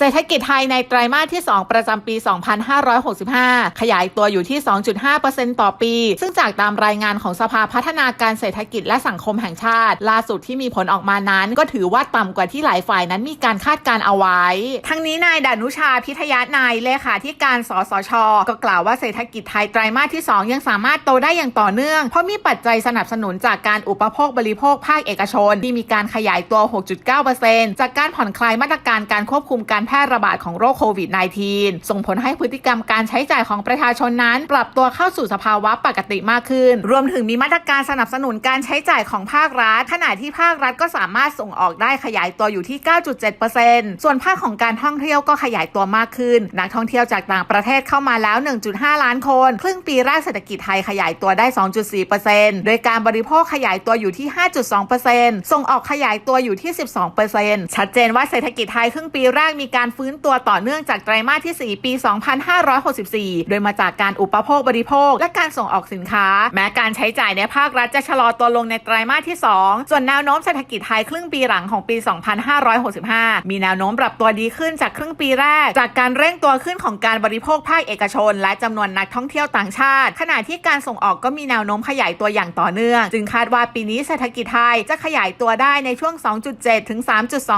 เศรษฐกิจไทยในไตรมาสที่ 2 ประจำปี 2565 ขยายตัวอยู่ที่ 2.5%ต่อปี ซึ่งจากตามรายงานของสภาพัฒนาการเศรษฐกิจและสังคมแห่งชาติ ล่าสุดที่มีผลออกมานั้น ก็ถือว่าต่ำกว่าที่หลายฝ่ายนั้นมีการคาดการเอาไว้ ทั้งนี้นายดานุชาพิทยานายเลขาธิการสสช ก็กล่าวว่าเศรษฐกิจไทยไตรมาสที่ 2 ยังสามารถโตได้อย่างต่อเนื่อง เพราะมีปัจจัยสนับสนุนจากการอุปโภคบริโภคภาคเอกชน ที่มีการขยายตัว 6.9%จากการผ่อนคลายมาตรการการควบคุมการแพร่ระบาดของโรคโควิด -19 ส่งผลให้พฤติกรรมการใช้จ่ายของประชาชนนั้น ปรับตัวเข้าสู่สภาวะปกติมากขึ้น รวมถึงมีมาตรการสนับสนุนการใช้จ่ายของภาครัฐ ขณะที่ภาครัฐก็สามารถส่งออกได้ขยายตัวอยู่ที่ 9.7%ส่วนภาคของการท่องเที่ยวก็ขยายตัวมากขึ้น นักท่องเที่ยวจากต่างประเทศเข้ามาแล้ว 1.5 ล้านคน ครึ่งปีแรกเศรษฐกิจไทยขยายตัวได้ 2.4%โดยการบริโภคขยายตัวอยู่ที่ 5.2%ส่งออกขยายตัวอยู่ที่ 12%ชัดเจนว่าเศรษฐกิจไทยครึ่งปีแรกมีการฟื้นตัวต่อเนื่องจากไตรมาสที่ 4 ปี 2564 โดยมาจากการอุปโภคบริโภค และการส่งออกสินค้า แม้การใช้จ่ายในภาครัฐจะชะลอตัวลงในไตรมาสที่ 2 ส่วนแนวโน้มเศรษฐกิจไทยครึ่งปีหลังของปี 2565 มีแนวโน้มปรับตัวดีขึ้นจากครึ่งปีแรก จากการเร่งตัวขึ้นของการบริโภคภาคเอกชน และจำนวนนักท่องเที่ยวต่างชาติ ขณะที่การส่งออกก็มีแนวโน้มขยายตัวอย่างต่อเนื่อง จึงคาดว่าปีนี้เศรษฐกิจไทยจะขยายตัวได้ในช่วง 2.7 ถึง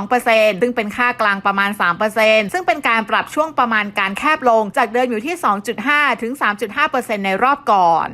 3.2%ซึ่งเป็นค่ากลางประมาณ 3%ซึ่งเป็นการปรับช่วงประมาณการแคบลงจากเดิมอยู่ที่ 2.5 ถึง 3.5%ในรอบก่อน